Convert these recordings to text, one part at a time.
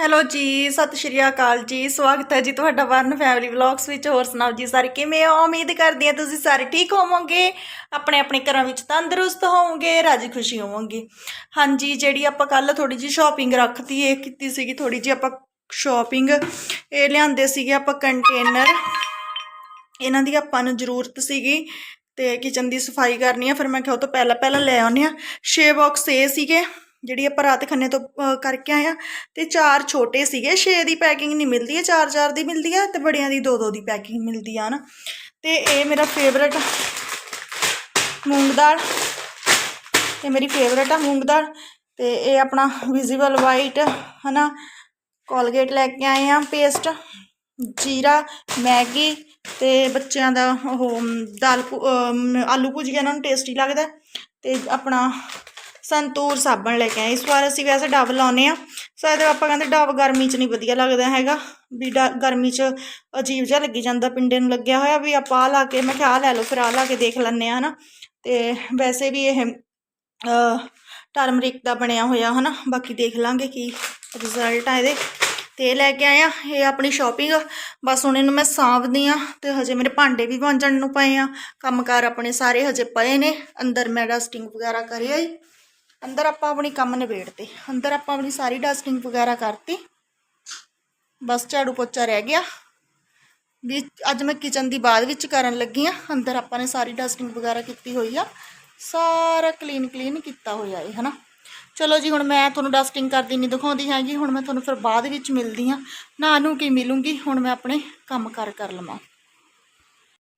Hello ਜੀ, ਸਤਿ ਸ਼੍ਰੀ ਅਕਾਲ ਜੀ, ਸਵਾਗਤ ਹੈ ਜੀ ਤੁਹਾਡਾ ਵਰਨ ਫੈਮਿਲੀ ਵਲੌਗਸ ਵਿੱਚ। ਹੋਰ ਸੁਣਾਓ ਜੀ ਸਾਰੇ, ਕਿਵੇਂ ਹੋ? ਉਮੀਦ ਕਰਦੀ ਹਾਂ ਤੁਸੀਂ ਸਾਰੇ ਠੀਕ ਹੋਵੋਗੇ। ਆਪਣੇ ਆਪਣੇ ਘਰਾਂ ਵਿੱਚ ਤੰਦਰੁਸਤ ਹੋਵੋਗੇ, ਰਾਜੀ ਖੁਸ਼ੀ ਹੋਵੋਗੇ। ਹਾਂਜੀ, ਜਿਹੜੀ ਆਪਾਂ ਕੱਲ ਥੋੜੀ ਜੀ ਸ਼ਾਪਿੰਗ ਰੱਖਤੀ, ਇਹ ਕੀਤੀ ਸੀਗੀ ਥੋੜੀ ਜੀ ਆਪਾਂ ਸ਼ਾਪਿੰਗ ਇਹ ਲਿਆਂਦੇ ਸੀਗੇ ਆਪਾਂ ਕੰਟੇਨਰ ਇਹਨਾਂ ਦੀ ਆਪਾਂ ਨੂੰ ਜ਼ਰੂਰਤ ਸੀਗੀ ਤੇ ਕਿਚਨ ਦੀ ਸਫ਼ਾਈ ਕਰਨੀ ਆ, ਫਿਰ ਮੈਂ ਕਿਹਾ ਉਹ ਤੋਂ ਪਹਿਲਾਂ ਪਹਿਲਾਂ ਲੈ ਆਉਂਦੇ ਆ 6 ਬਾਕਸ ਇਹ ਸੀਗੇ। ਜਿਹੜੀ ਆਪਾਂ ਰਾਤ ਖੰਨੇ ਤੋਂ ਕਰਕੇ ਆਏ ਆ ਤੇ ਚਾਰ ਛੋਟੇ ਸੀਗੇ 6 ਦੀ ਪੈਕਿੰਗ ਨਹੀਂ ਮਿਲਦੀ ਹੈ 4-4 ਦੀ ਮਿਲਦੀ ਆ ਤੇ ਬੜਿਆਂ ਦੀ 2-2 ਦੀ ਪੈਕਿੰਗ ਮਿਲਦੀ ਆ ਨਾ ਤੇ ਇਹ ਮੇਰਾ ਫੇਵਰਟ ਮੂੰਗ ਦਾਲ, ਇਹ ਮੇਰੀ ਫੇਵਰਟ ਆ ਮੂੰਗ ਦਾਲ ਤੇ ਇਹ ਆਪਣਾ ਵਿਜ਼ੀਬਲ ਵਾਈਟ ਹਨਾ ਕੋਲਗੇਟ ਲੈ ਕੇ ਆਏ ਆ ਪੇਸਟ ਜੀਰਾ, ਮੈਗੀ ਤੇ ਬੱਚਿਆਂ ਦਾ ਉਹ, ਦਾਲ ਭੁ- ਆਲੂ ਭੁਜੀਆ, ਇਹਨਾਂ ਨੂੰ ਟੇਸਟੀ ਲੱਗਦਾ ਤੇ ਆਪਣਾ ਸੰਤੂਰ ਸਾਬਣ ਲੈ ਕੇ ਆਏ। ਇਸ ਵਾਰ ਅਸੀਂ ਵੈਸੇ ਡਵ ਲਾਉਨੇ ਆ ਸ਼ਾਇਦ ਆਪਾਂ ਕਹਿੰਦੇ ਡਵ ਗਰਮੀ 'ਚ ਨਹੀਂ ਵਧੀਆ ਲੱਗਦਾ ਹੈਗਾ। ਵੀ ਡ- ਗਰਮੀ 'ਚ ਅਜੀਬ ਜਿਹਾ ਲੱਗੀ ਜਾਂਦਾ, ਪਿੰਡੇ ਨੂੰ ਲੱਗਿਆ ਹੋਇਆ। ਵੀ ਆਪਾਂ ਆਹ ਲਾ ਕੇ, ਮੈਂ ਕਿਹਾ ਆਹ ਲੈ ਲਓ, ਫਿਰ ਆਹ ਲਾ ਕੇ ਦੇਖ ਲੈਂਦੇ ਆ ਹਨਾ। ਤੇ ਵੈਸੇ ਵੀ ਇਹ ਟਰਮਰਿਕ ਦਾ ਬਣਿਆ ਹੋਇਆ, ਹਨਾ। ਬਾਕੀ ਦੇਖ ਲਾਂਗੇ ਕੀ ਰਿਜ਼ਲਟ ਆ ਇਹਦੇ। ਤੇ ਇਹ ਲੈ ਕੇ ਆਏ ਆ ਇਹ ਆਪਣੀ ਸ਼ਾਪਿੰਗ ਬਸ ਹੁਣ ਇਹਨੂੰ ਮੈਂ ਸਾਂਭਦੀ ਆ ਤੇ ਹਜੇ ਮੇਰੇ ਭਾਂਡੇ ਵੀ ਵਾਂਝਣ ਨੂੰ ਪਏ ਆ। ਕੰਮਕਾਰ ਆਪਣੇ ਸਾਰੇ ਹਜੇ ਪਏ ਨੇ। ਅੰਦਰ ਮੈਂ ਡਸਟਿੰਗ ਵਗੈਰਾ ਕਰਿਆ ਹੀ ਅੰਦਰ ਆਪਾਂ ਆਪਣੀ ਕੰਮ ਨਿਬੇੜਤੇ, ਅੰਦਰ ਆਪਾਂ ਆਪਣੀ ਸਾਰੀ ਡਸਟਿੰਗ ਵਗੈਰਾ ਕਰਤੀ। ਬਸ ਝਾੜੂ ਪੋਚਾ ਰਹਿ ਗਿਆ। ਵੀ ਅੱਜ ਮੈਂ ਕਿਚਨ ਦੀ ਬਾਅਦ ਵਿੱਚ ਕਰਨ ਲੱਗੀ ਆ ਅੰਦਰ ਆਪਾਂ ਨੇ ਸਾਰੀ ਡਸਟਿੰਗ ਵਗੈਰਾ ਕੀਤੀ ਹੋਈ ਆ। ਸਾਰਾ ਕਲੀਨ ਕਲੀਨ ਕੀਤਾ ਹੋਇਆ ਹੈ ਹਨਾ? ਚਲੋ ਜੀ, ਹੁਣ ਮੈਂ ਤੁਹਾਨੂੰ ਡਸਟਿੰਗ ਕਰਦੀ ਨਹੀਂ ਦਿਖਾਉਂਦੀ ਹੈਗੀ। ਹੁਣ ਮੈਂ ਤੁਹਾਨੂੰ ਫਿਰ ਬਾਅਦ ਵਿੱਚ ਮਿਲਦੀ ਆ ਨਾ ਨੂੰ ਕੀ ਮਿਲੂੰਗੀ, ਹੁਣ ਮੈਂ ਆਪਣੇ ਕੰਮ ਕਰ ਕਰ ਲਵਾਂ।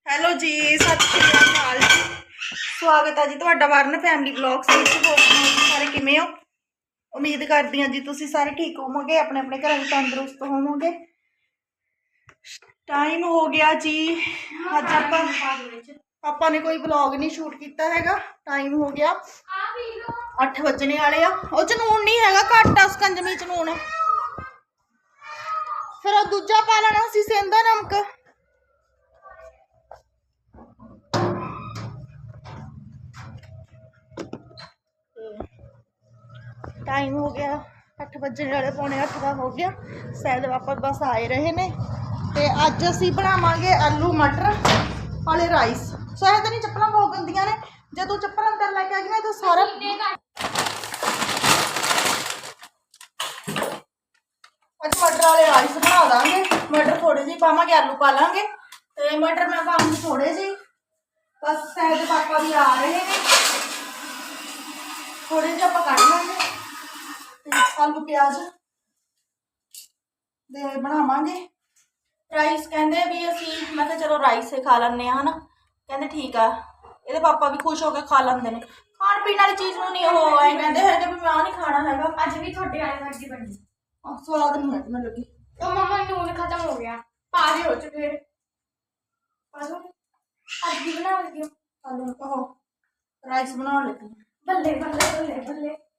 ਹੈਲੋ ਜੀ, ਸਤਿ ਸ਼੍ਰੀ ਅਕਾਲ ਜੀ। ਸਵਾਗਤ ਹੈ ਜੀ ਤੁਹਾਡਾ ਵਰਨ ਫੈਮਿਲੀ ਵਲੌਗਸ ਵਿੱਚ। ਹੋਰ ਸਾਰੇ ਕਿਵੇਂ ਹੋ? ਉਮੀਦ ਕਰਦੀ ਹਾਂ ਜੀ ਤੁਸੀਂ ਸਾਰੇ ਠੀਕ ਹੋਵੋਗੇ, ਆਪਣੇ ਆਪਣੇ ਘਰਾਂ ਵਿੱਚ ਤੰਦਰੁਸਤ ਹੋਵੋਗੇ। ਟਾਈਮ ਹੋ ਗਿਆ ਜੀ, ਅੱਜ ਆਪਾਂ ਆਪਾਂ ਨੇ ਕੋਈ ਵਲੌਗ ਨਹੀਂ ਸ਼ੂਟ ਕੀਤਾ ਹੈਗਾ। ਟਾਈਮ ਹੋ ਗਿਆ। 8 ਵਜਣੇ ਵਾਲੇ ਆ। ਉਹ ਚ ਨੂਣ ਨਹੀਂ ਹੈਗਾ, ਘੱਟ ਆ ਸਕੰਜਮੀ ਚ ਨੂਣ ਫਿਰ ਉਹ ਦੂਜਾ ਪਾ ਲੈਣਾ ਸੀ ਸੇਂਦਾ ਨਮਕ। ਟਾਈਮ ਹੋ ਗਿਆ 8 ਵਜੇ ਵਾਲੇ ਪੌਣੇ 8 ਦਾ ਹੋ ਗਿਆ। ਸ਼ਾਇਦ ਵਾਪਸ ਬਸ ਆਏ ਰਹੇ ਨੇ। ਤੇ ਅੱਜ ਅਸੀਂ ਬਣਾਵਾਂਗੇ ਆਲੂ ਮਟਰ ਵਾਲੇ ਰਾਈਸ ਸ਼ਾਇਦ ਨਹੀਂ ਚੱਪਲਾਂ ਬਹੁਤ ਗੰਦੀਆਂ ਨੇ। ਜੇ ਤੂੰ ਚੱਪਲ ਅੰਦਰ ਲੈ ਕੇ ਆ ਗਈ ਮੈਂ ਤਾਂ ਸਾਰਾ ਅੱਜ ਮਟਰ ਵਾਲੇ ਰਾਈਸ ਬਣਾ ਦਾਂਗੇ। ਮਟਰ ਥੋੜੇ ਜਿਹੇ ਪਾਵਾਂਗੇ ਆਲੂ ਪਾ ਲਾਂਗੇ। ਤੇ ਮਟਰ ਮੈਂ ਪਾਉਂਗੀ ਥੋੜੇ ਜਿਹੇ ਬਸ ਸ਼ਾਇਦ ਪਾਪਾ ਵੀ ਆ ਰਹੇ ਨੇ। ਥੋੜੇ ਜਿਹੇ ਤੇ ਆਲੂ ਪਿਆਜ਼ ਦੇ ਬਣਾਵਾਂਗੇ। ਰਾਈਸ ਕਹਿੰਦੇ ਵੀ ਅਸੀਂ ਮੈਂ ਕਿਹਾ ਚਲੋ ਰਾਈਸ ਹੀ ਖਾ ਲੈਂਦੇ ਆ ਹਨਾ। ਕਹਿੰਦੇ ਠੀਕ ਆ ਇਹਦੇ ਪਾਪਾ ਵੀ ਖੁਸ਼ ਹੋ ਕੇ ਖਾ ਲੈਂਦੇ ਨੇ। ਖਾਣ ਪੀਣ ਵਾਲੀ ਚੀਜ਼ ਨੂੰ ਨਹੀਂ ਉਹ ਐਂ ਕਹਿੰਦੇ ਹੈਗੇ ਵੀ ਮੈਂ ਆ ਨਹੀਂ ਖਾਣਾ ਹੈਗਾ। ਅੱਜ ਵੀ ਤੁਹਾਡੇ ਆਏ ਵਰਗੀ ਬਣੀ। ਆਹ, ਸਵਾਦ ਨਹੀਂ ਹੈ ਮੈਨੂੰ ਲੱਗੀ। ਉਹ ਮਮਾ ਨੂਨ ਖਤਮ ਹੋ ਗਿਆ। ਪਾ ਦਿਓ ਚ ਫਿਰ। ਪਾ ਦੋ ਅੱਜ ਵੀ ਬਣਾ ਲਿਓ ਆਲੂ ਉਹ ਰਾਈਸ ਬਣਾਉਣ ਲੱਗੀ। ਹਾਂ। ਬੱਲੇ ਬੱਲੇ ਬੱਲੇ ਬੱਲੇ।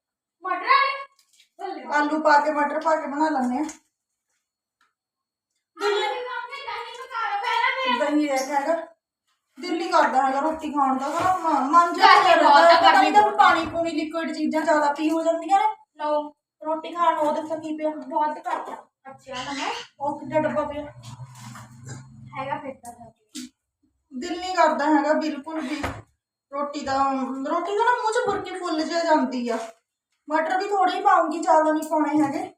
ਆਲੂ ਪਾ ਕੇ ਮਟਰ ਪਾ ਕੇ ਬਣਾ ਲੈਂਦੇ ਆ ਦਹੀਂ ਰਹਿ ਗਿਆ ਹੈਗਾ ਦਿਲ ਨਹੀਂ ਕਰਦਾ ਹੈਗਾ ਰੋਟੀ ਖਾਣ ਦਾ ਨਾ ਮਨ- ਮਨ ਜਾ ਗਰਮੀ ਬਹੁਤ ਆ, ਪਤਾ ਗਰਮੀ ਨਹੀਂ ਤਾਂ ਬਹੁਤ। ਪਾਣੀ ਪੂਣੀ ਲਿਕੁਇਡ ਚੀਜ਼ਾਂ ਜ਼ਿਆਦਾ ਪੀ ਹੋ ਜਾਂਦੀਆਂ ਨੇ ਲਓ ਰੋਟੀ ਖਾਣ ਨੂੰ ਉਹਦੇ ਤਾਂ ਕੀ ਪਿਆ ਬਹੁਤ ਘੱਟ ਆ ਅੱਛਾ ਨਾ ਮੈਂ ਉਹ ਕਿੱਡਾ ਡੱਬਾ ਪਿਆ ਹੈਗਾ ਫਿਰ ਤਾਂ ਸਬਜ਼ੀ। ਦਿਲ ਨਹੀਂ ਕਰਦਾ ਹੈਗਾ ਬਿਲਕੁਲ ਵੀ ਰੋਟੀ ਦਾ ਰੋਟੀ ਦਾ ਨਾ ਮੂੰਹ 'ਚ ਬੁਰਕੀ ਫੁੱਲ ਜਿਹਾ ਜਾਂਦੀ ਆ ਮਟਰ ਵੀ ਥੋੜੇ ਹੀ ਪਾਉਂਗੀ ਜ਼ਿਆਦਾ ਨਹੀਂ ਪਾਉਣੇ ਹੈਗੇ।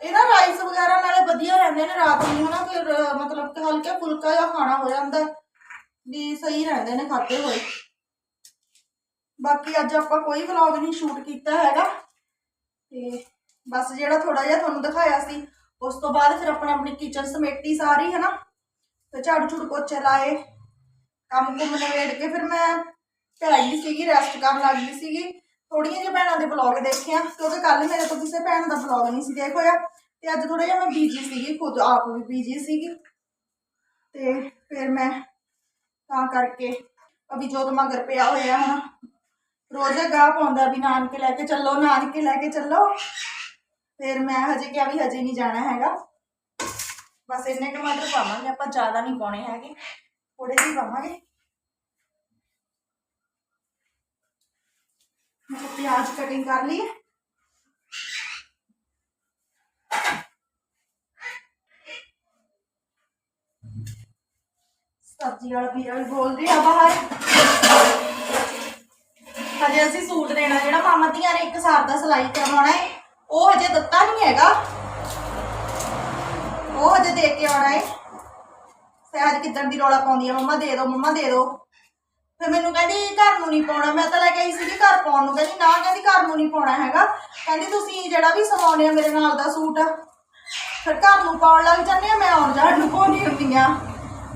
ਇਹ ਨਾ ਰਾਈਸ ਵਗੈਰਾ ਨਾਲੇ ਵਧੀਆ ਰਹਿੰਦੇ ਨੇ ਰਾਤ ਨੂੰ, ਹਨਾ, ਫਿਰ, ਮਤਲਬ ਕਿ ਹਲਕਾ ਫੁਲਕਾ ਜਿਹਾ ਖਾਣਾ ਹੋ ਜਾਂਦਾ। ਵੀ ਸਹੀ ਰਹਿੰਦੇ ਨੇ ਖਾਤੇ ਹੋਏ। ਬਾਕੀ ਅੱਜ ਆਪਾਂ ਕੋਈ ਵਲੌਗ ਨਹੀਂ ਸ਼ੂਟ ਕੀਤਾ ਹੈਗਾ। ਤੇ ਬਸ ਜਿਹੜਾ ਥੋੜਾ ਜਿਹਾ ਤੁਹਾਨੂੰ ਦਿਖਾਇਆ ਸੀ, ਉਸ ਤੋਂ ਬਾਅਦ ਫਿਰ ਆਪਣਾ ਆਪਣੀ ਕਿਚਨ ਸਮੇਟੀ ਸਾਰੀ, ਹਨਾ। ਤੇ ਝਾੜੂ ਝੂੜ ਪੋਚੇ ਲਾਏ ਕੰਮ ਕੁੰਮ ਨਵੇੜ ਕੇ ਫਿਰ ਮੈਂ ਪੈ ਸੀਗੀ ਰੈਸਟ ਕਰਨ ਲੱਗ ਗਈ ਸੀਗੀ। ਥੋੜੀਆਂ ਜਿਹੀਆਂ ਭੈਣਾਂ ਦੇ ਵਲੌਗ ਦੇਖਿਆ ਕਿਉਂਕਿ ਕੱਲ ਮੇਰੇ ਤੋਂ ਕਿਸੇ ਭੈਣ ਦਾ ਵਲੌਗ ਨਹੀਂ ਸੀ ਦੇਖ ਹੋਇਆ ਤੇ ਅੱਜ ਥੋੜਾ ਜਿਹਾ ਮੈਂ ਬੀਜੀ ਸੀਗੀ, ਖੁਦ ਆਪ ਵੀ ਬੀਜੀ ਸੀਗੀ। ਤੇ ਫਿਰ ਮੈਂ ਤਾਂ ਕਰਕੇ ਅਭੀ ਜੋਤ ਮਗਰ ਪਿਆ ਹੋਇਆ ਹੁਣ ਰੋਜ਼ ਗਾਹ ਪਾਉਂਦਾ ਵੀ ਨਾਨਕੇ ਲੈ ਕੇ ਚੱਲੋ, ਨਾਨਕੇ ਲੈ ਕੇ ਚੱਲੋ। ਫਿਰ ਮੈਂ ਹਜੇ ਕਿਹਾ ਵੀ ਹਜੇ ਨਹੀਂ ਜਾਣਾ ਹੈਗਾ। ਬਸ ਇੰਨੇ ਟਮਾਟਰ ਪਾਵਾਂਗੇ, ਆਪਾਂ ਜ਼ਿਆਦਾ ਨਹੀਂ ਪਾਉਣੇ ਹੈਗੇ। ਥੋੜੇ ਜਿਹੇ ਪਾਵਾਂਗੇ। जो प्याज कटिंग कर ली ਸਬਜ਼ੀ ਵਾਲਾ ਵੀ ਬੋਲ ਰਿਹਾ ਬਾਹਰ। ਹਜੇ ਅਸੀਂ ਸੂਟ ਦੇਣਾ, ਜਿਹੜਾ ਮਾਮਾ ਧੀਆਂ ਨੇ ਇੱਕ ਸਾਲ ਦਾ ਸਿਲਾਈ ਕਰਵਾਉਣਾ ਹੈ, ਉਹ ਹਜੇ ਦਿੱਤਾ ਨਹੀਂ ਹੈਗਾ। ਉਹ ਹਜੇ ਦੇ ਕੇ ਆਉਣਾ ਹੈ। ਸਹਿਜ ਕਿੱਦਣ ਦੀ ਰੋਲਾ ਪਾਉਂਦੀ ਹੈ ਮੰਮਾ ਦੇ ਦਿਓ ਮੰਮਾ ਦੇ ਦਿਓ ਫਿਰ ਮੈਨੂੰ ਕਹਿੰਦੀ, ਘਰ ਨੂੰ ਨਹੀਂ ਪਾਉਣਾ। ਮੈਂ ਤਾਂ ਲੈ ਕੇ ਆਈ ਸੀਗੀ ਘਰ ਪਾਉਣ ਨੂੰ। ਕਹਿੰਦੀ, ਨਾ, ਕਹਿੰਦੀ, ਘਰ ਨੂੰ ਨਹੀਂ ਪਾਉਣਾ ਹੈਗਾ। ਕਹਿੰਦੀ, ਤੁਸੀਂ ਜਿਹੜਾ ਵੀ ਸਵਾਉਣੇ ਆ ਮੇਰੇ ਨਾਲ ਦਾ ਸੂਟ, ਫਿਰ ਘਰ ਨੂੰ ਪਾਉਣ ਲੱਗ ਜਾਂਦੇ ਆ, ਮੈਂ ਆਉਣ ਜਾਣ ਨੂੰ ਪਾਉਣੀ ਹੁੰਦੀ ਆ।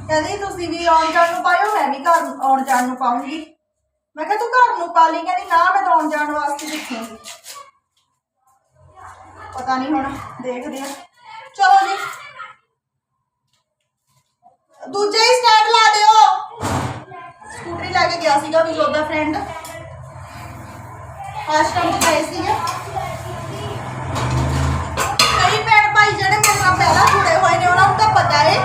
ਕਹਿੰਦੀ, ਤੁਸੀਂ ਵੀ ਆਉਣ ਜਾਣ ਨੂੰ ਪਾਇਓ, ਮੈਂ ਵੀ ਘਰ ਨੂੰ ਆਉਣ ਜਾਣ ਨੂੰ ਪਾਉਂਗੀ। ਮੈਂ ਕਿਹਾ, ਤੂੰ ਘਰ ਨੂੰ ਪਾ ਲਈ? ਕਹਿੰਦੀ, ਨਾ, ਮੈਂ ਤਾਂ ਆਉਣ ਜਾਣ ਵਾਸਤੇ ਦੇਖੂੰਗੀ। ਪਤਾ ਨਹੀਂ ਹੁਣ, ਦੇਖਦੇ ਆ। ਚਲੋ ਜੀ। ਦੂਜੇ ਹੀ ਸਟੈਂਡ ਲਾ ਦਿਓ। ਸਕੂਟਰੀ ਲੈ ਕੇ ਗਿਆ ਸੀਗਾ ਵੀ ਜੋਦਾ ਫਰੈਂਡ ਆਸ਼ਰਮ ਚ ਗਏ ਸੀਗੇ। ਕਈ ਭੈਣ ਭਾਈ ਜਿਹੜੇ ਮੇਰੇ ਨਾਲ ਪਹਿਲਾਂ ਜੁੜੇ ਹੋਏ ਨੇ ਉਹਨਾਂ ਨੂੰ ਤਾਂ ਪਤਾ ਹੈ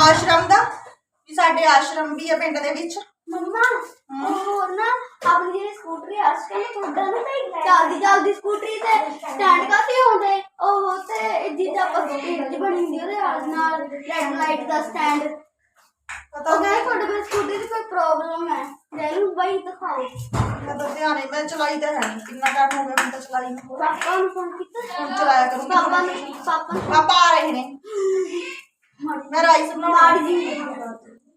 ਆਸ਼ਰਮ ਦਾ ਵੀ ਸਾਡੇ ਆਸ਼ਰਮ ਵੀ ਹੈ ਪਿੰਡ ਦੇ ਵਿੱਚ। ਮੰਮਾ ਉਹ ਨਾ ਆਪਣੀ ਜਿਹੜੀ ਸਕੂਟਰੀ ਆ ਉਸ ਕਹਿੰਦੇ ਤੁਹਾਡਾ ਨਾ ਤੇ ਚੱਲਦੀ ਚੱਲਦੀ ਸਕੂਟਰੀ ਤੇ ਸਟੈਂਡ ਕਾਤੇ ਹੁੰਦੇ ਉਹ ਤੇ ਜਿੱਦਾਂ ਆਪਾਂ ਸਕੂਟਰੀ ਬਣੀ ਹੁੰਦੀ ਉਹਦੇ ਨਾਲ- ਨਾਲ ਰੈੱਡ ਲਾਈਟ ਦਾ ਸਟੈਂਡ ਪਤਾ ਉਹ ਕਹਿੰਦੇ ਨਹੀਂ ਤੁਹਾਡੇ ਕੋਲ ਸਕੂਟਰੀ ਦੀ ਕੋਈ ਪ੍ਰੋਬਲਮ ਹੈ। ਜੈਨੂੰ ਬਾਈ ਦਿਖਾਓ। ਮੈਂ ਤਾਂ ਧਿਆਨ ਨਹੀਂ ਮੈਂ ਚਲਾਈ ਤਾਂ ਹੈ ਨਹੀਂ। ਕਿੰਨਾ ਟਾਈਮ ਹੋ ਗਿਆ ਮੈਨੂੰ ਤਾਂ ਚਲਾਈ ਨੂੰ। ਪਾਪਾ ਨੂੰ ਫੋਨ ਕੀਤਾ? ਹੁਣ ਚਲਾਇਆ ਕਰੂੰਗੀ। ਪਾਪਾ ਨੂੰ ਪਾਪਾ ਨੂੰ। ਪਾਪਾ ਆ ਰਹੇ ਨੇ। ਮੈਂ ਰਾਈਸ ਬਣਾਉਣਾ ਮਾੜੀ ਜੀ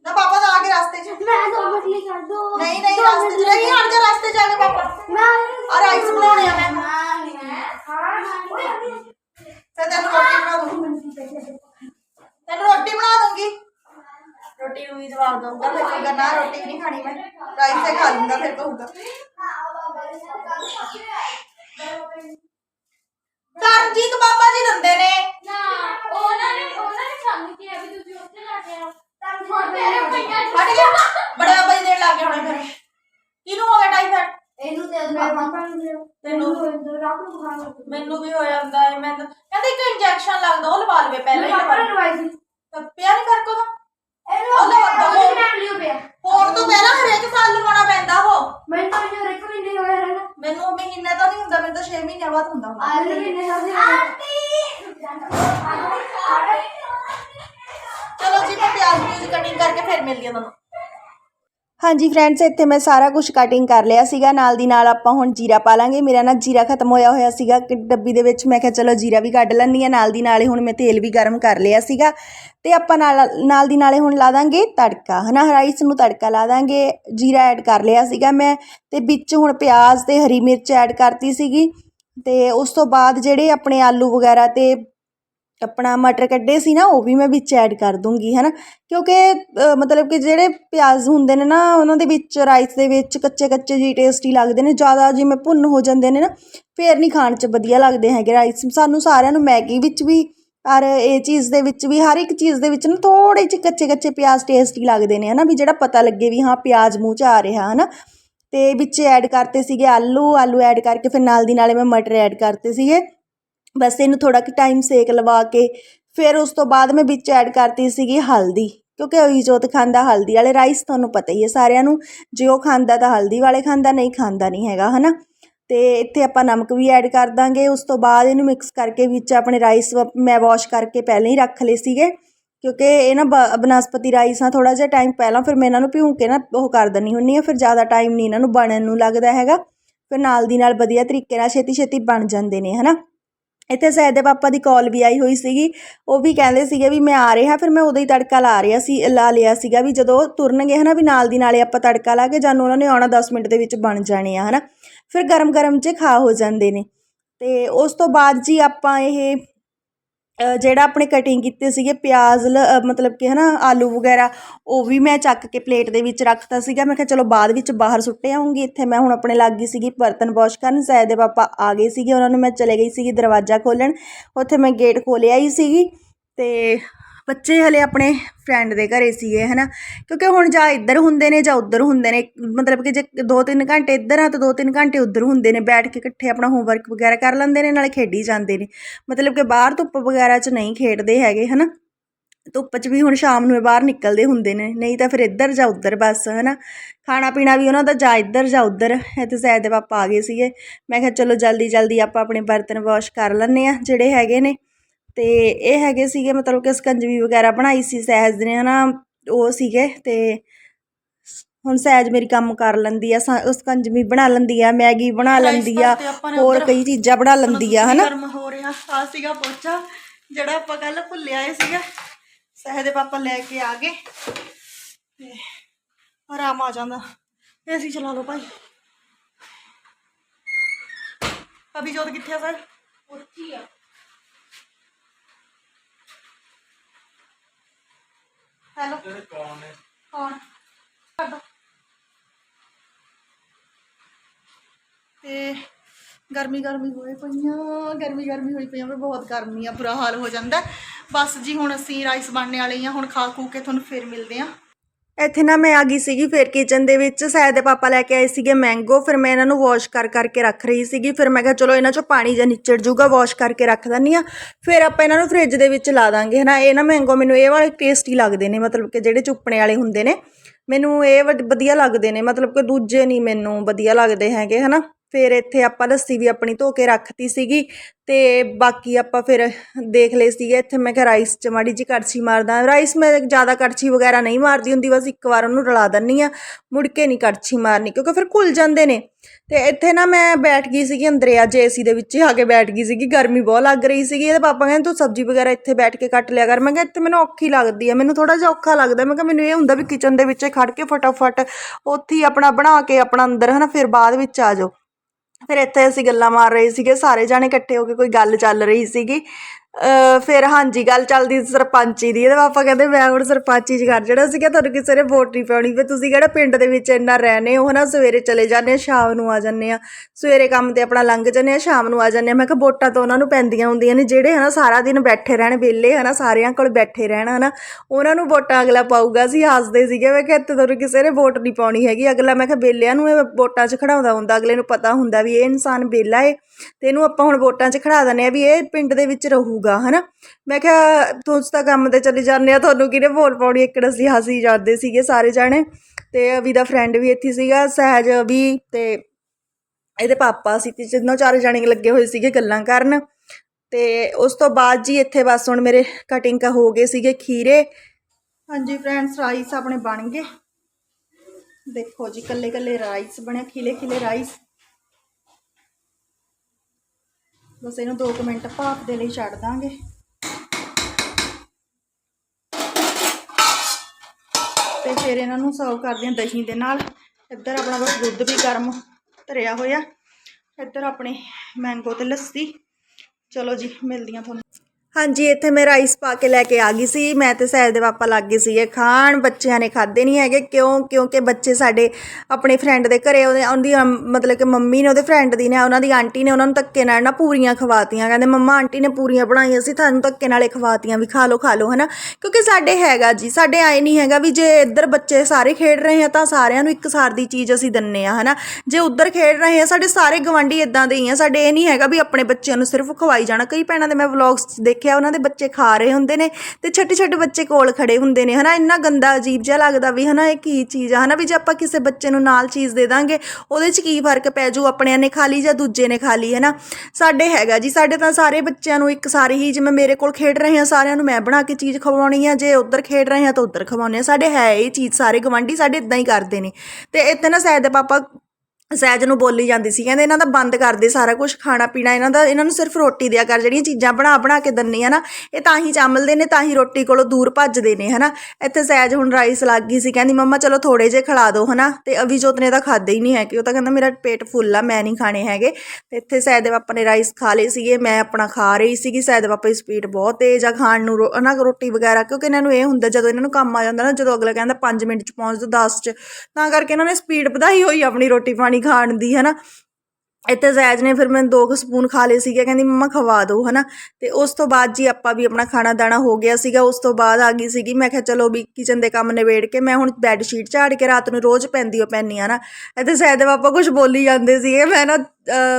ਨਾ ਪਾਪਾ ਤਾਂ ਆ ਕੇ ਰਸਤੇ 'ਚ। ਮੈਂ ਦੋ ਮਿੰਟ ਲਈ ਕਰ ਦੋ ਨਹੀਂ ਨਹੀਂ ਰਸਤੇ 'ਚ ਨਹੀਂ ਹਟ ਜਾ ਰਸਤੇ 'ਚ ਆ ਕੇ ਪਾਪਾ। ਮੈਂ ਆ ਰਾਈਸ ਬਣਾਉਣੇ ਆ ਮੈਂ। ਹਾਂ। ਫਿਰ ਤੈਨੂੰ ਰੋਟੀ ਬਣਾ ਦੂੰਗੀ ਤੈਨੂੰ ਰੋਟੀ ਬਣਾ ਨੂੰ ਵੀ ਜਵਾਬ ਦਊਂਗਾ ਫਿਰ ਕਹੂਗਾ ਨਾ ਰੋਟੀ ਨਹੀਂ ਖਾਣੀ ਮੈਂ। ਰਾਈਸ ਹੀ ਖਾ ਲੂੰਗਾ ਫਿਰ ਕਹੂਗਾ। ਕਰਨਜੀਤ ਬਾਬਾ ਜੀ ਦਿੰਦੇ ਨੇ। ਨਾ ਉਹਨਾਂ ਨੇ ਉਹਨਾਂ ਨੇ ਸਾਨੂੰ ਕਿਹਾ ਵੀ ਤੁਸੀਂ ਉੱਥੇ ਲਾ ਕੇ ਆਓ। ਹੁਣ ਮੇਰੇ ਪਈਆਂ ਹਟ ਜਾ। ਬੜੇ ਬਾਬਾ ਜੀ ਦੇਣ ਲੱਗ ਗਏ ਹੋਣੇ ਫਿਰ। ਕਿਹਨੂੰ ਹੋ ਗਿਆ ਟਾਈਫਾਇਡ ਇਹਨੂੰ ਤੇ ਮੇਰੇ ਪਾਪਾ ਨੂੰ ਦਿਓ ਤੈਨੂੰ ਰਾਤ ਨੂੰ ਖਾਣਾ ਮੈਨੂੰ ਵੀ ਹੋ ਜਾਂਦਾ ਹੈ ਮੈਂ ਤਾਂ ਕਹਿੰਦੇ ਇੱਕ ਇੰਜੈਕਸ਼ਨ ਲੱਗਦਾ ਉਹ ਲਵਾ ਲਵੇ ਪਹਿਲਾਂ ਹੀ ਲਵਾ ਲਵਾਈ ਸੀ। ਤਾਂ ਪਿਆ ਨਹੀਂ ਕਰ ਕੋ ਇਹਨੂੰ ਉਹ ਲਵਾ ਦੋ। ਉਹ ਨਾਮ ਲਿਓ ਪਿਆ ਹੋਰ ਤੋਂ ਪਹਿਲਾਂ ਹਰੇਕ ਸਾਲ ਲਵਾਉਣਾ ਪੈਂਦਾ ਉਹ। ਮੈਂ ਤਾਂ ਜੋ ਇੱਕ ਮਹੀਨੇ ਹੋਇਆ ਰਹਿਣਾ। ਮੈਨੂੰ ਮਹੀਨੇ ਤਾਂ ਨਹੀਂ ਹੁੰਦਾ ਮੈਨੂੰ ਤਾਂ 6 ਮਹੀਨਿਆਂ ਬਾਅਦ ਹੁੰਦਾ ਹੁੰਦਾ ਆਲੇ ਮਹੀਨੇ ਸਭ ਆਂਟੀ! ਚਲੋ ਜੀ ਮੈਂ ਪਿਆਜ਼ ਪਿਊਜ਼ ਕਟਿੰਗ ਕਰਕੇ ਫਿਰ ਮਿਲਦੀ ਹਾਂ ਤੁਹਾਨੂੰ। ਹਾਂਜੀ ਫਰੈਂਡਸ ਇੱਥੇ ਮੈਂ ਸਾਰਾ ਕੁਝ ਕਟਿੰਗ ਕਰ ਲਿਆ ਸੀਗਾ। ਨਾਲ ਦੀ ਨਾਲ ਆਪਾਂ ਹੁਣ ਜੀਰਾ ਪਾ ਲਾਂਗੇ। ਮੇਰਾ ਨਾ ਜੀਰਾ ਖਤਮ ਹੋਇਆ ਹੋਇਆ ਸੀਗਾ ਕਿ ਡੱਬੀ ਦੇ ਵਿੱਚ। ਮੈਂ ਕਿਹਾ ਚਲੋ ਜੀਰਾ ਵੀ ਕੱਢ ਲੈਂਦੀ ਆ ਨਾਲ ਦੀ ਨਾਲੇ ਹੁਣ ਮੈਂ ਤੇਲ ਵੀ ਗਰਮ ਕਰ ਲਿਆ ਸੀਗਾ। ਤੇ ਆਪਾਂ ਨਾਲ ਨਾਲ ਦੀ ਨਾਲੇ ਹੁਣ ਲਾ ਦਾਂਗੇ ਤੜਕਾ, ਹਨਾ? ਰਾਈਸ ਨੂੰ ਤੜਕਾ ਲਾ ਦਾਂਗੇ। ਜੀਰਾ ਐਡ ਕਰ ਲਿਆ ਸੀਗਾ ਮੈਂ। ਤੇ ਵਿੱਚ ਹੁਣ ਪਿਆਜ਼ ਤੇ ਹਰੀ ਮਿਰਚ ਐਡ ਕਰਤੀ ਸੀਗੀ। ਤੇ ਉਸ ਤੋਂ ਬਾਅਦ ਜਿਹੜੇ ਆਪਣੇ ਆਲੂ ਵਗੈਰਾ ਤੇ ਆਪਣਾ ਮਟਰ ਕੱਢੇ ਸੀ ਨਾ, ਉਹ ਵੀ ਮੈਂ ਵਿੱਚ ਐਡ ਕਰ ਦੂੰਗੀ ਹੈ ਨਾ ਕਿਉਂਕਿ ਮਤਲਬ ਕਿ ਜਿਹੜੇ ਪਿਆਜ਼ ਹੁੰਦੇ ਨੇ ਨਾ, ਉਹਨਾਂ ਦੇ ਵਿੱਚ ਰਾਈਸ ਦੇ ਵਿੱਚ ਕੱਚੇ ਕੱਚੇ ਜੀ ਟੇਸਟੀ ਲੱਗਦੇ ਨੇ, ਜ਼ਿਆਦਾ ਜਿਵੇਂ ਭੁੰਨ ਹੋ ਜਾਂਦੇ ਨੇ ਨਾ, ਫੇਰ ਨਹੀਂ ਖਾਣ 'ਚ ਵਧੀਆ ਲੱਗਦੇ ਹੈਗੇ ਰਾਈਸ ਸਾਨੂੰ ਸਾਰਿਆਂ ਨੂੰ ਮੈਗੀ ਵਿੱਚ ਵੀ ਔਰ ਇਹ ਚੀਜ਼ ਦੇ ਵਿੱਚ ਵੀ, ਹਰ ਇੱਕ ਚੀਜ਼ ਦੇ ਵਿੱਚ ਨਾ ਥੋੜੇ ਜਿਹੇ ਕੱਚੇ ਕੱਚੇ ਪਿਆਜ਼ ਟੇਸਟੀ ਲੱਗਦੇ ਨੇ, ਹਨਾ? ਵੀ ਜਿਹੜਾ ਪਤਾ ਲੱਗੇ ਵੀ ਹਾਂ, ਪਿਆਜ਼ ਮੂੰਹ 'ਚ ਆ ਰਿਹਾ, ਹਨਾ? ਤੇ ਵਿੱਚ ਐਡ ਕਰਤੇ ਸੀਗੇ ਆਲੂ ਆਲੂ ਐਡ ਕਰਕੇ ਫਿਰ ਨਾਲ ਦੀ ਨਾਲੇ ਮੈਂ ਮਟਰ ਐਡ ਕਰਤੇ ਸੀਗੇ। ਬਸ ਇਹਨੂੰ ਥੋੜਾ ਕਿ ਟਾਈਮ ਸੇਕ ਲਵਾ ਕੇ ਫਿਰ ਉਸ ਤੋਂ ਬਾਅਦ ਮੈਂ ਵਿੱਚ ਐਡ ਕਰਤੀ ਸੀਗੀ ਹਲਦੀ, ਕਿਉਂਕਿ ਉਹੀ ਜੋਤ ਖਾਂਦਾ ਹਲਦੀ ਵਾਲੇ ਰਾਈਸ ਤੁਹਾਨੂੰ ਪਤਾ ਹੀ ਹੈ ਸਾਰਿਆਂ ਨੂੰ, ਜੇ ਉਹ ਖਾਂਦਾ ਤਾਂ ਹਲਦੀ ਵਾਲੇ ਖਾਂਦਾ, ਨਹੀਂ ਖਾਂਦਾ ਨਹੀਂ ਹੈਗਾ, ਹਨਾ? ਤੇ ਇੱਥੇ ਆਪਾਂ ਨਮਕ ਵੀ ਐਡ ਕਰ ਦਾਂਗੇ, ਉਸ ਤੋਂ ਬਾਅਦ ਇਹਨੂੰ ਮਿਕਸ ਕਰਕੇ ਵਿੱਚ ਆਪਣੇ ਰਾਈਸ ਮੈਂ ਵਾਸ਼ ਕਰਕੇ ਪਹਿਲਾਂ ਹੀ ਰੱਖ ਲਏ ਸੀਗੇ, ਕਿਉਂਕਿ ਇਹ ਨਾ ਬ- ਬਨਸਪਤੀ ਰਾਈਸ ਆ ਥੋੜਾ ਜਿਹਾ ਟਾਈਮ ਪਹਿਲਾਂ ਫਿਰ ਮੈਂ ਇਹਨਾਂ ਨੂੰ ਭਿਉਂ ਕੇ ਨਾ ਉਹ ਕਰ ਦਿੰਦੀ ਹੁੰਦੀ ਆ, ਫਿਰ ਜ਼ਿਆਦਾ ਟਾਈਮ ਨਹੀਂ ਇਹਨਾਂ ਨੂੰ ਬਣਨ ਨੂੰ ਲੱਗਦਾ ਹੈਗਾ, ਫਿਰ ਨਾਲ ਦੀ ਨਾਲ ਵਧੀਆ ਤਰੀਕੇ ਨਾਲ ਛੇਤੀ ਛੇਤੀ ਬਣ ਜਾਂਦੇ ਨੇ, ਹਨਾ? ਇੱਥੇ ਸੈਦ ਦੇ ਪਾਪਾ ਦੀ ਕਾਲ ਵੀ ਆਈ ਹੋਈ ਸੀਗੀ। ਉਹ ਵੀ ਕਹਿੰਦੇ ਸੀਗੇ ਵੀ ਮੈਂ ਆ ਰਿਹਾ, ਫਿਰ ਮੈਂ ਉਦੋਂ ਹੀ ਤੜਕਾ ਲਾ ਰਿਹਾ ਸੀ, ਲਾ ਲਿਆ ਸੀਗਾ ਵੀ ਜਦੋਂ ਉਹ ਤੁਰਨਗੇ ਹਨਾ ਵੀ ਨਾਲ ਦੀ ਨਾਲੇ ਆਪਾਂ ਤੜਕਾ ਲਾ ਕੇ ਜਾਨੂੰ ਉਹਨਾਂ ਨੇ ਆਉਣਾ 10 ਮਿੰਟ ਦੇ ਵਿੱਚ ਬਣ ਜਾਣੇ ਆ ਹਨਾ। ਫਿਰ ਗਰਮ ਗਰਮ ਜੇ ਖਾ ਹੋ ਜਾਂਦੇ ਨੇ। ਤੇ ਉਸ ਤੋਂ ਬਾਅਦ ਜੀ ਆਪਾਂ ਇਹ ਜਿਹੜਾ ਆਪਣੇ ਕਟਿੰਗ ਕੀਤੇ ਸੀਗੇ, ਪਿਆਜ਼ ਲ- ਮਤਲਬ ਕਿ ਹੈ ਨਾ ਆਲੂ ਵਗੈਰਾ, ਉਹ ਵੀ ਮੈਂ ਚੱਕ ਕੇ ਪਲੇਟ ਦੇ ਵਿੱਚ ਰੱਖਤਾ ਸੀਗਾ। ਮੈਂ ਕਿਹਾ ਚਲੋ ਬਾਅਦ ਵਿੱਚ ਬਾਹਰ ਸੁੱਟੇ ਆਉਂਗੀ ਇੱਥੇ ਮੈਂ ਹੁਣ ਆਪਣੇ ਲੱਗ ਗਈ ਸੀਗੀ ਬਰਤਨ ਵਾਸ਼ ਕਰਨ। ਸੈਦ ਦੇ ਪਾਪਾ ਆ ਗਏ ਸੀਗੇ, ਉਹਨਾਂ ਨੂੰ ਮੈਂ ਚਲੇ ਗਈ ਸੀਗੀ ਦਰਵਾਜ਼ਾ ਖੋਲਣ ਉੱਥੇ ਮੈਂ ਗੇਟ ਖੋਲ੍ਹਿਆ ਹੀ ਸੀਗੀ ਅਤੇ ਬੱਚੇ ਹਲੇ ਆਪਣੇ ਫਰੈਂਡ ਦੇ ਘਰੇ ਸੀਗੇ ਹੈ ਨਾ ਕਿਉਂਕਿ ਹੁਣ ਜਾਂ ਇੱਧਰ ਹੁੰਦੇ ਨੇ ਜਾਂ ਉੱਧਰ ਹੁੰਦੇ ਨੇ, ਮਤਲਬ ਕਿ ਜੇ 2-3 ਘੰਟੇ ਇੱਧਰ ਆ ਤਾਂ 2-3 ਘੰਟੇ ਉੱਧਰ ਹੁੰਦੇ ਨੇ, ਬੈਠ ਕੇ ਇਕੱਠੇ ਆਪਣਾ ਹੋਮਵਰਕ ਵਗੈਰਾ ਕਰ ਲੈਂਦੇ ਨੇ, ਨਾਲੇ ਖੇਡੀ ਜਾਂਦੇ ਨੇ। ਮਤਲਬ ਕਿ ਬਾਹਰ ਧੁੱਪ ਵਗੈਰਾ 'ਚ ਨਹੀਂ ਖੇਡਦੇ ਹੈਗੇ ਹੈ ਨਾ ਧੁੱਪ 'ਚ ਵੀ ਹੁਣ ਸ਼ਾਮ ਨੂੰ ਬਾਹਰ ਨਿਕਲਦੇ ਹੁੰਦੇ ਨੇ, ਨਹੀਂ ਤਾਂ ਫਿਰ ਇੱਧਰ ਜਾਂ ਉੱਧਰ ਬਸ, ਹਨਾ? ਖਾਣਾ ਪੀਣਾ ਵੀ ਉਹਨਾਂ ਦਾ ਜਾਂ ਇੱਧਰ ਜਾਂ ਉੱਧਰ ਇੱਥੇ ਸੈਦ ਦੇ ਪਾਪਾ ਆ ਗਏ ਸੀਗੇ। ਮੈਂ ਕਿਹਾ ਚਲੋ ਜਲਦੀ ਜਲਦੀ ਆਪਾਂ ਆਪਣੇ ਬਰਤਨ ਵਾਸ਼ ਕਰ ਲੈਂਦੇ ਆ ਜਿਹੜੇ ਹੈਗੇ ਨੇ। ਤੇ ਇਹ ਹੈਗੇ ਸੀਗੇ ਮਤਲਬ ਕਿ ਸਕੰਜਵੀ ਵਗੈਰਾ ਬਣਾਈ ਸੀ ਸਹਿਜ ਨੇ ਹਨਾ ਉਹ ਸੀਗੇ ਤੇ ਹੁਣ ਸਹਿਜ ਮੇਰੀ ਕੰਮ ਕਰ ਲੈਂਦੀ ਆ ਉਸ ਕੰਜਮੀ ਬਣਾ ਲੈਂਦੀ ਆ ਮੈਗੀ ਬਣਾ ਲੈਂਦੀ ਆ ਤੇ ਨੇ ਹੋਰ ਕਈ ਚੀਜ਼ਾਂ ਬਣਾ ਲੈਂਦੀ ਆ ਹਨਾ। ਗਰਮ ਹੋ ਰਿਹਾ ਆ ਸੀਗਾ ਪੋਚਾ ਜਿਹੜਾ ਆਪਾਂ ਕੱਲ ਭੁੱਲਿਆ ਏ ਸੀਗਾ। ਸਹਿ ਦੇ ਪਾਪਾ ਲੈ ਕੇ ਆ ਗਏ ਤੇ ਆਰਾਮ ਆ ਜਾਂਦਾ। ਏਸੀ ਚਲਾ ਲਓ ਭਾਈ। ਅਭੀ ਜੋਤ ਕਿੱਥੇ ਆ ਸਰ? ਉੱਥੇ ਆ। ਹੈਲੋ ਕੌਣ ਹੈ ਕੌਣ ਸਾਡਾ। ਤੇ ਗਰਮੀ ਗਰਮੀ ਹੋਏ ਪਈਆਂ ਗਰਮੀ ਗਰਮੀ ਹੋਈ ਪਈਆਂ ਪਰ ਬਹੁਤ ਗਰਮੀ ਆ ਬੁਰਾ ਹਾਲ ਹੋ ਜਾਂਦਾ। ਬਸ ਜੀ ਹੁਣ ਅਸੀਂ ਰਾਈਸ ਬਣਨੇ ਵਾਲੇ ਆ ਹੁਣ ਖਾ ਖੂ ਕੇ ਤੁਹਾਨੂੰ ਫਿਰ ਮਿਲਦੇ ਆ ਇੱਥੇ ਨਾ ਮੈਂ ਆ ਗਈ ਸੀਗੀ ਫਿਰ ਕਿਚਨ ਦੇ ਵਿੱਚ ਸੈਦ ਦੇ ਪਾਪਾ ਲੈ ਕੇ ਆਏ ਸੀਗੇ ਮੈਂਗੋ ਫਿਰ ਮੈਂ ਇਹਨਾਂ ਨੂੰ ਵਾਸ਼ ਕਰ ਕਰਕੇ ਰੱਖ ਰਹੀ ਸੀਗੀ, ਫਿਰ ਮੈਂ ਕਿਹਾ ਚਲੋ ਇਹਨਾਂ ਚੋਂ ਪਾਣੀ ਜਾਂ ਨਿਚੜ ਜੂਗਾ ਵਾਸ਼ ਕਰਕੇ ਰੱਖ ਦਿੰਨੀ ਆ ਫਿਰ ਆਪਾਂ ਇਹਨਾਂ ਨੂੰ ਫ੍ਰਿਜ ਦੇ ਵਿੱਚ ਲਾ ਦਾਂਗੇ, ਹਨਾ, ਇਹ ਨਾ ਮੈਂਗੋ ਮੈਨੂੰ ਇਹ ਵਾਲੇ ਟੇਸਟੀ ਲੱਗਦੇ ਨੇ, ਮਤਲਬ ਕਿ ਜਿਹੜੇ ਚੁੱਪਣੇ ਵਾਲੇ ਹੁੰਦੇ ਨੇ, ਮੈਨੂੰ ਇਹ ਵਧੀਆ ਲੱਗਦੇ ਨੇ, ਮਤਲਬ ਕਿ ਦੂਜੇ ਨਹੀਂ ਮੈਨੂੰ ਵਧੀਆ ਲੱਗਦੇ ਹੈਗੇ, ਹਨਾ। ਫਿਰ ਇੱਥੇ ਆਪਾਂ ਲੱਸੀ ਵੀ ਆਪਣੀ ਧੋ ਕੇ ਰੱਖਤੀ ਸੀਗੀ ਤੇ ਬਾਕੀ ਆਪਾਂ ਫਿਰ ਦੇਖ ਲਏ ਸੀਗੇ, ਇੱਥੇ ਮੈਂ ਕਿਹਾ ਰਾਈਸ 'ਚ ਮਾੜੀ ਜੀ ਕੜਛੀ ਮਾਰਦਾ ਰਾਈਸ ਮੈਂ ਜ਼ਿਆਦਾ ਕੜਛੀ ਵਗੈਰਾ ਨਹੀਂ ਮਾਰਦੀ ਹੁੰਦੀ, ਬਸ ਇੱਕ ਵਾਰ ਉਹਨੂੰ ਰਲਾ ਦਿੰਨੀ ਆ ਮੁੜ ਕੇ ਨਹੀਂ ਕੜਛੀ ਮਾਰਨੀ ਕਿਉਂਕਿ ਫਿਰ ਘੁਲ ਜਾਂਦੇ ਨੇ। ਤੇ ਇੱਥੇ ਨਾ ਮੈਂ ਬੈਠ ਗਈ ਸੀਗੀ ਅੰਦਰੇ, ਅੱਜ ਏਸੀ ਦੇ ਵਿੱਚ ਹੀ ਆ ਕੇ ਬੈਠ ਗਈ ਸੀਗੀ, ਗਰਮੀ ਬਹੁਤ ਲੱਗ ਰਹੀ ਸੀਗੀ, ਇਹਦੇ ਪਾਪਾ ਕਹਿੰਦੇ ਤੂੰ ਸਬਜ਼ੀ ਵਗੈਰਾ ਇੱਥੇ ਬੈਠ ਕੇ ਕੱਟ ਲਿਆ ਕਰ। ਮੈਂ ਕਿਹਾ ਇੱਥੇ ਮੈਨੂੰ ਔਖੀ ਲੱਗਦੀ ਆ, ਮੈਨੂੰ ਥੋੜਾ ਜਿਹਾ ਔਖਾ ਲੱਗਦਾ, ਮੈਂ ਕਿਹਾ ਮੈਨੂੰ ਇਹ ਹੁੰਦਾ ਵੀ ਕਿਚਨ ਦੇ ਵਿੱਚ ਹੀ ਖੜ ਕੇ ਫਟਾਫਟ ਉੱਥੇ ਹੀ ਆਪਣਾ ਬਣਾ ਕੇ ਆਪਣਾ ਅੰਦਰ ਹਨਾ, ਫਿਰ ਬਾਅਦ ਵਿੱਚ ਆ ਜਾਓ। ਫਿਰ ਇੱਥੇ ਅਸੀਂ ਗੱਲਾਂ ਮਾਰ ਰਹੇ ਸੀਗੇ, ਸਾਰੇ ਜਾਣੇ ਇਕੱਠੇ ਹੋ ਕੇ ਕੋਈ ਗੱਲ ਚੱਲ ਰਹੀ ਸੀਗੀ। ਫਿਰ ਹਾਂਜੀ, ਗੱਲ ਚੱਲਦੀ ਸੀ ਸਰਪੰਚੀ ਦੀ। ਇਹਦੇ ਪਾਪਾ ਕਹਿੰਦੇ, ਮੈਂ ਹੁਣ ਸਰਪੰਚੀ ਚ ਕਰ ਜਿਹੜਾ ਸੀਗਾ, ਤੁਹਾਨੂੰ ਕਿਸੇ ਨੇ ਵੋਟ ਨਹੀਂ ਪਾਉਣੀ। ਫਿਰ ਤੁਸੀਂ ਕਿਹੜਾ ਪਿੰਡ ਦੇ ਵਿੱਚ ਇੰਨਾ ਰਹਿੰਦੇ ਹੋ, ਹਨਾ? ਸਵੇਰੇ ਚਲੇ ਜਾਂਦੇ ਆ, ਸ਼ਾਮ ਨੂੰ ਆ ਜਾਂਦੇ ਆ। ਸਵੇਰੇ ਕੰਮ ਤੇ ਆਪਣਾ ਲੰਘ ਜਾਂਦੇ ਆ, ਸ਼ਾਮ ਨੂੰ ਆ ਜਾਂਦੇ ਆ। ਮੈਂ ਕਿਹਾ, ਵੋਟਾਂ ਤਾਂ ਉਹਨਾਂ ਨੂੰ ਪੈਂਦੀਆਂ ਹੁੰਦੀਆਂ ਨੇ, ਜਿਹੜੇ, ਹਨਾ, ਸਾਰਾ ਦਿਨ ਬੈਠੇ ਰਹਿਣ, ਵਿਹਲੇ, ਹਨਾ, ਸਾਰਿਆਂ ਕੋਲ ਬੈਠੇ ਰਹਿਣ, ਹਨਾ? ਉਹਨਾਂ ਨੂੰ ਵੋਟਾਂ ਅਗਲਾ ਪਾਊਗਾ। ਸੀ ਹੱਸਦੇ ਸੀਗੇ, ਮੈਂ ਕਿਹਾ, ਇੱਥੇ ਤੁਹਾਨੂੰ ਕਿਸੇ ਨੇ ਵੋਟ ਨਹੀਂ ਪਾਉਣੀ ਹੈਗੀ। ਅਗਲਾ, ਮੈਂ ਕਿਹਾ, ਵਿਹਲਿਆਂ ਨੂੰ ਇਹ ਵੋਟਾਂ 'ਚ ਖੜਾਉਂਦਾ ਹੁੰਦਾ। ਅਗਲੇ ਨੂੰ ਪਤਾ ਹੁੰਦਾ ਵੀ ਇਹ ਇਨਸਾਨ ਵਿਹਲਾ ਏ। ਤੇ ਇਹਨੂੰ ਆਪਾਂ ਹੁਣ ਵੋਟਾਂ 'ਚ ਖੜਾ ਦਿੰਦੇ ਆ ਵੀ ਇਹ ਪਿੰਡ ਦੇ ਵਿੱਚ ਰਹੂ ਰਹੂਗਾ ਹਨਾ? ਮੈਂ ਕਿਹਾ ਤੁਸੀਂ ਤਾਂ ਕੰਮ ਤੇ ਚਲੇ ਜਾਂਦੇ ਆ, ਤੁਹਾਨੂੰ ਕਿਹਨੇ ਵੋਟ ਪਾਉਣੀ? ਇੱਕ ਅਸੀਂ ਹੱਸੀ ਜਾਂਦੇ ਸੀਗੇ ਸਾਰੇ ਜਾਣੇ ਤੇ ਅਵੀ ਦਾ ਫਰੈਂਡ ਵੀ ਇੱਥੇ ਸੀਗਾ, ਸਹਿਜ ਵੀ ਤੇ ਇਹਦੇ ਪਾਪਾ ਸੀ ਤੇ ਜਿੰਨੋਂ ਚਾਰੇ ਜਾਣੇ ਲੱਗੇ ਹੋਏ ਸੀਗੇ ਗੱਲਾਂ ਕਰਨ ਤੇ ਉਸ ਤੋਂ ਬਾਅਦ ਜੀ ਇੱਥੇ ਬਸ ਹੁਣ ਮੇਰੇ ਕਟਿੰਗ ਕਾ ਹੋ ਗਏ ਸੀਗੇ ਖੀਰੇ। ਹਾਂਜੀ ਫਰੈਂਡਸ ਰਾਈਸ ਆਪਣੇ ਬਣ ਗਏ। ਦੇਖੋ ਜੀ ਕੱਲੇ ਕੱਲੇ ਰਾਈਸ ਬਣਿਆ ਖਿਲੇ ਖਿਲੇ ਰਾਈਸ ਬਸ ਇਹਨੂੰ 2 ਮਿੰਟ ਭਾਪ ਦੇ ਲਈ ਛੱਡ ਦਾਂਗੇ। ਤੇ ਫਿਰ ਇਹਨਾਂ ਨੂੰ ਸਰਵ ਕਰਦੇ ਹਾਂ ਦਹੀਂ ਦੇ ਨਾਲ। ਇੱਧਰ ਆਪਣਾ ਬਸ ਦੁੱਧ ਵੀ ਗਰਮ ਧਰਿਆ ਹੋਇਆ। ਇੱਧਰ ਆਪਣੇ ਮੈਂਗੋ ਤੇ ਲੱਸੀ। ਚਲੋ ਜੀ ਮਿਲਦੀਆਂ ਤੁਹਾਨੂੰ। ਹਾਂਜੀ ਇੱਥੇ ਮੈਂ ਰਾਈਸ ਪਾ ਕੇ ਲੈ ਕੇ ਆ ਗਈ ਸੀ। ਮੈਂ ਤੇ ਸਹਿਜ ਦੇ ਪਾਪਾ ਲੱਗ ਗਏ ਸੀਗੇ। ਖਾਣ ਬੱਚਿਆਂ ਨੇ ਖਾਦੇ ਨਹੀਂ ਹੈਗੇ। ਕਿਉਂ? ਕਿਉਂਕਿ ਬੱਚੇ ਸਾਡੇ ਆਪਣੇ ਫਰੈਂਡ ਦੇ ਘਰੇ ਉਹਦੇ ਉਹਦੀ ਅਮ, ਮਤਲਬ ਕਿ ਮੰਮੀ ਨੇ ਉਹਦੇ ਫਰੈਂਡ ਦੀ ਨੇ ਉਹਨਾਂ ਦੀ ਆਂਟੀ ਨੇ ਉਹਨਾਂ ਨੂੰ ਧੱਕੇ ਨਾਲ ਨਾ ਪੂਰੀਆਂ ਖਵਾਤੀਆਂ। ਕਹਿੰਦੇ ਮੰਮਾ ਆਂਟੀ ਨੇ ਪੂਰੀਆਂ ਬਣਾਈਆਂ ਸੀ ਤੁਹਾਨੂੰ ਧੱਕੇ ਨਾਲੇ ਖਵਾਤੀਆਂ ਵੀ ਖਾ ਲਓ ਖਾ ਲਓ ਹਨਾ? ਕਿਉਂਕਿ ਸਾਡੇ ਹੈਗਾ ਜੀ। ਸਾਡੇ ਆਏ ਨਹੀਂ ਹੈਗਾ ਵੀ ਜੇ ਇੱਧਰ ਬੱਚੇ ਸਾਰੇ ਖੇਡ ਰਹੇ ਆ ਤਾਂ ਸਾਰਿਆਂ ਨੂੰ ਇੱਕ ਸਾਰ ਦੀ ਚੀਜ਼ ਅਸੀਂ ਦਿੰਨੇ ਆ ਹਨਾ? ਜੇ ਉੱਧਰ ਖੇਡ ਰਹੇ ਆ ਸਾਡੇ ਸਾਰੇ ਗਵਾਂਢੀ ਇਦਾਂ ਦੇ ਹੀ ਆ। ਸਾਡੇ ਇਹ ਨਹੀਂ ਹੈਗਾ ਵੀ ਆਪਣੇ ਬੱਚਿਆਂ ਨੂੰ ਸਿਰਫ ਖਵਾਈ ਜਾਣਾ। ਕਈ ਭੈਣਾਂ ਦੇ ਮੈਂ ਵਲੌਗਸ ਦੇਖਿਆ ਉਹਨਾਂ ਦੇ ਬੱਚੇ ਖਾ ਰਹੇ ਹੁੰਦੇ ਨੇ ਤੇ ਛੋਟੇ ਛੋਟੇ ਬੱਚੇ ਕੋਲ ਖੜੇ ਹੁੰਦੇ ਨੇ, ਹਨਾ? ਇੰਨਾ ਗੰਦਾ, ਅਜੀਬ ਜਿਹਾ ਲੱਗਦਾ ਵੀ, ਹਨਾ, ਇਹ ਕੀ ਚੀਜ਼ ਆ, ਹਨਾ? ਵੀ ਜੇ ਆਪਾਂ ਕਿਸੇ ਬੱਚੇ ਨੂੰ ਨਾਲ ਚੀਜ਼ ਦੇ ਦਾਂਗੇ, ਉਹਦੇ 'ਚ ਕੀ ਫ਼ਰਕ ਪੈ ਜੂ? ਆਪਣਿਆਂ ਨੇ ਖਾ ਲਈ ਜਾਂ ਦੂਜੇ ਨੇ ਖਾ ਲਈ, ਹਨਾ? ਸਾਡੇ ਹੈਗਾ ਜੀ, ਸਾਡੇ ਤਾਂ ਸਾਰੇ ਬੱਚਿਆਂ ਨੂੰ ਇੱਕ ਸਾਰੇ ਹੀ, ਜਿਵੇਂ ਮੇਰੇ ਕੋਲ ਖੇਡ ਰਹੇ ਆ ਸਾਰਿਆਂ ਨੂੰ ਮੈਂ ਬਣਾ ਕੇ ਚੀਜ਼ ਖਵਾਉਣੀ ਆ, ਜੇ ਉੱਧਰ ਖੇਡ ਰਹੇ ਆ ਤਾਂ ਉੱਧਰ ਖਵਾਉਣੇ ਆ। ਸਾਡੇ ਹੈ ਇਹ ਚੀਜ਼, ਸਾਰੇ ਗਵਾਂਢੀ ਸਾਡੇ ਇਦਾਂ ਹੀ ਕਰਦੇ ਨੇ। ਤੇ ਇੱਥੇ ਨਾ ਸੈਦ ਦੇ ਪਾਪਾ ਸਹਿਜ ਨੂੰ ਬੋਲੀ ਜਾਂਦੀ ਸੀ, ਕਹਿੰਦੇ ਇਹਨਾਂ ਦਾ ਬੰਦ ਕਰ ਦੇ ਸਾਰਾ ਕੁਝ ਖਾਣਾ ਪੀਣਾ, ਇਹਨਾਂ ਦਾ, ਇਹਨਾਂ ਨੂੰ ਸਿਰਫ ਰੋਟੀ ਦਿਆ ਕਰ, ਜਿਹੜੀਆਂ ਚੀਜ਼ਾਂ ਬਣਾ ਬਣਾ ਕੇ ਦਿੰਨੀ ਆ ਨਾ, ਇਹ ਤਾਂ ਹੀ ਚੰਮਲਦੇ ਨੇ, ਤਾਂ ਹੀ ਰੋਟੀ ਕੋਲੋਂ ਦੂਰ ਭੱਜਦੇ ਨੇ, ਹਨਾ? ਇੱਥੇ ਸਹਿਜ ਹੁਣ ਰਾਈਸ ਲੱਗ ਗਈ ਸੀ, ਕਹਿੰਦੀ ਮੰਮਾ ਚਲੋ ਥੋੜੇ ਜੇ ਖਿਲਾ ਦਿਓ, ਹਨਾ? ਤੇ ਅਵੀਜੋਤ ਨੇ ਤਾਂ ਖਾਦੇ ਹੀ ਨਹੀਂ ਹੈ ਕਿ ਉਹ ਤਾਂ ਕਹਿੰਦਾ ਮੇਰਾ ਪੇਟ ਫੁੱਲ ਆ, ਮੈਂ ਨਹੀਂ ਖਾਣੇ ਹੈਗੇ। ਤੇ ਇੱਥੇ ਸਹਿਜ ਦੇ ਪਾਪਾ ਨੇ ਰਾਈਸ ਖਾ ਲਏ ਸੀਗੇ, ਮੈਂ ਆਪਣਾ ਖਾ ਰਹੀ ਸੀਗੀ, ਸਹਿਜ ਦੇ ਪਾਪਾ ਦੀ ਸਪੀਡ ਬਹੁਤ ਤੇਜ਼ ਆ, ਖਾਣ ਨੂੰ ਰੋ- ਹਨਾ, ਰੋਟੀ ਵਗੈਰਾ, ਕਿਉਂਕਿ ਇਹਨਾਂ ਨੂੰ ਇਹ ਹੁੰਦਾ ਜਦੋਂ ਇਹਨਾਂ ਨੂੰ ਕੰਮ ਆ ਜਾਂਦਾ ਨਾ, ਜਦੋਂ ਅਗਲਾ ਕਹਿੰਦਾ 5 ਮਿੰਟ ਚ ਪਹੁੰਚ ਜਾਓ 10 ਚ, ਤਾਂ ਕਰਕੇ ਇਹਨਾਂ ਨੇ ਸਪੀਡ ਵਧਾਈ ਹੋਈ ਆਪਣੀ ਰੋਟੀ ਪਾਣੀ ਖਾਣ ਦੀ ਹਨਾ? ਇੱਥੇ ਜ਼ੈਜ ਨੇ ਫਿਰ ਮੈਂ ਦੋ ਕੁ ਸਪੂਨ ਖਾ ਲਏ ਸੀਗੇ, ਕਹਿੰਦੀ ਮੰਮਾ ਖਵਾ ਦਿਓ, ਹਨਾ? ਤੇ ਉਸ ਤੋਂ ਬਾਅਦ ਜੀ ਆਪਾਂ ਵੀ ਆਪਣਾ ਖਾਣਾ ਦਾਣਾ ਹੋ ਗਿਆ ਸੀਗਾ, ਉਸ ਤੋਂ ਬਾਅਦ ਆ ਗਈ ਸੀਗੀ, ਮੈਂ ਕਿਹਾ ਚਲੋ ਵੀ ਕਿਚਨ ਦੇ ਕੰਮ ਨਿਬੇੜ ਕੇ ਮੈਂ ਹੁਣ ਬੈੱਡ ਸ਼ੀਟ ਝਾੜ ਕੇ ਰਾਤ ਨੂੰ ਰੋਜ਼ ਪੈਂਦੀ ਉਹ ਪੈਂਦੀ ਆ ਨਾ ਇੱਥੇ ਜ਼ੈਦ ਦੇ ਪਾਪਾ ਕੁਝ ਬੋਲੀ ਜਾਂਦੇ ਸੀਗੇ, ਮੈਂ ਨਾ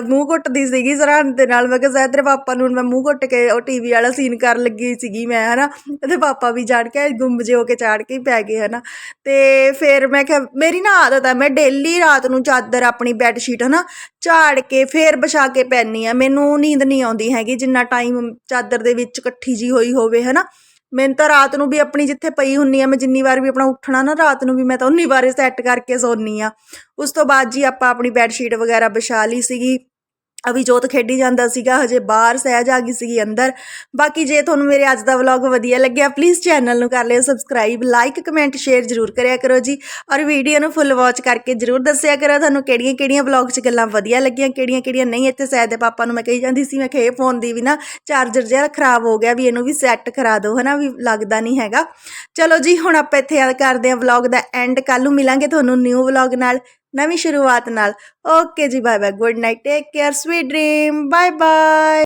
ਮੂੰਹ ਘੁੱਟਦੀ ਸੀਗੀ ਸਰਹੰਦ ਦੇ ਨਾਲ, ਮੈਂ ਕਿਹਾ ਜ਼ੈਦ ਤੇਰੇ ਪਾਪਾ ਨੂੰ ਹੁਣ ਮੈਂ ਮੂੰਹ ਘੁੱਟ ਕੇ ਉਹ ਟੀਵੀ ਵਾਲਾ ਸੀਨ ਕਰਨ ਲੱਗੀ ਸੀਗੀ ਮੈਂ, ਹਨਾ? ਇਹਦੇ ਪਾਪਾ ਵੀ ਜਾਣ ਕੇ ਗੁੰਮ ਜੇ ਹੋ ਕੇ ਚਾੜ ਕੇ ਪੈ ਗਏ, ਹਨਾ? ਤੇ ਫਿਰ ਮੈਂ ਕਿਹਾ, ਮੇਰੀ ਨਾ ਆਦਤ ਹੈ ਮੈਂ ਡੇਲੀ ਰਾਤ ਨੂੰ ਚਾਦਰ ਆਪਣੀ ਬੈੱਡ ਸ਼ੀਟ ਹਨਾ? ਝਾੜ ਕੇ ਫੇਰ ਵਿਛਾ ਕੇ ਪੈਣੀ ਆ। ਮੈਨੂੰ ਨੀਂਦ ਨਹੀਂ ਆਉਂਦੀ ਹੈਗੀ, ਜਿੰਨਾ ਟਾਈਮ ਚਾਦਰ ਦੇ ਵਿੱਚ ਇਕੱਠੀ ਜੀ ਹੋਈ ਹੋਵੇ, ਹਨਾ। ਮੈਨੂੰ ਤਾਂ ਰਾਤ ਨੂੰ ਵੀ ਆਪਣੀ ਜਿੱਥੇ ਪਈ ਹੁੰਨੀ ਆ, ਮੈਂ ਜਿੰਨੀ ਵਾਰ ਵੀ ਆਪਣਾ ਉੱਠਣਾ ਨਾ, ਰਾਤ ਨੂੰ ਵੀ ਮੈਂ ਤਾਂ ਉਨੀ ਵਾਰ ਸੈੱਟ ਕਰਕੇ ਸੌਂਦੀ ਆ। ਉਸ ਤੋਂ ਬਾਅਦ ਜੀ ਆਪਾਂ ਆਪਣੀ ਬੈੱਡ ਸ਼ੀਟ ਵਗੈਰਾ ਵਿਛਾ ਲਈ ਸੀਗੀ। ਅਭਿਜੋਤ ਖੇਡੀ ਜਾਂਦਾ ਸੀਗਾ, ਹਜੇ ਬਾਹਰ ਸਹਿਜ ਆ ਗਈ ਸੀਗੀ ਅੰਦਰ। ਬਾਕੀ ਜੇ ਤੁਹਾਨੂੰ ਮੇਰੇ ਅੱਜ ਦਾ ਵਲੌਗ ਵਧੀਆ ਲੱਗਿਆ ਪਲੀਜ਼ ਚੈਨਲ ਨੂੰ ਕਰ ਲਿਓ ਸਬਸਕ੍ਰਾਈਬ ਲਾਈਕ ਕਮੈਂਟ ਸ਼ੇਅਰ ਜ਼ਰੂਰ ਕਰਿਆ ਕਰੋ ਜੀ। ਔਰ ਵੀਡੀਓ ਨੂੰ ਫੁੱਲ ਵਾਚ ਕਰਕੇ ਜ਼ਰੂਰ ਦੱਸਿਆ ਕਰੋ ਤੁਹਾਨੂੰ ਕਿਹੜੀਆਂ ਕਿਹੜੀਆਂ ਵਲੌਗ 'ਚ ਗੱਲਾਂ ਵਧੀਆ ਲੱਗੀਆਂ, ਕਿਹੜੀਆਂ ਕਿਹੜੀਆਂ ਨਹੀਂ। ਇੱਥੇ ਸੈਦ ਦੇ ਪਾਪਾ ਨੂੰ ਮੈਂ ਕਹੀ ਜਾਂਦੀ ਸੀ, ਮੈਂ ਕਿਹਾ, ਇਹ ਫੋਨ ਦੀ ਵੀ ਨਾ ਚਾਰਜਰ ਜਿਹਾ ਖਰਾਬ ਹੋ ਗਿਆ ਵੀ ਇਹਨੂੰ ਵੀ ਸੈੱਟ ਕਰਾ ਦਿਓ, ਹਨਾ, ਵੀ ਲੱਗਦਾ ਨਹੀਂ ਹੈਗਾ। ਚਲੋ ਜੀ, ਹੁਣ ਆਪਾਂ ਇੱਥੇ ਆ ਕਰਦੇ ਹਾਂ ਵਲੌਗ ਦਾ ਐਂਡ ਕੱਲ ਨੂੰ ਮਿਲਾਂਗੇ ਤੁਹਾਨੂੰ ਨਿਊ ਵਲੌਗ ਨਾਲ। ਨਵੀਂ ਸ਼ੁਰੂਆਤ ਨਾਲ। Okay ji bye bye good night take care sweet dream bye bye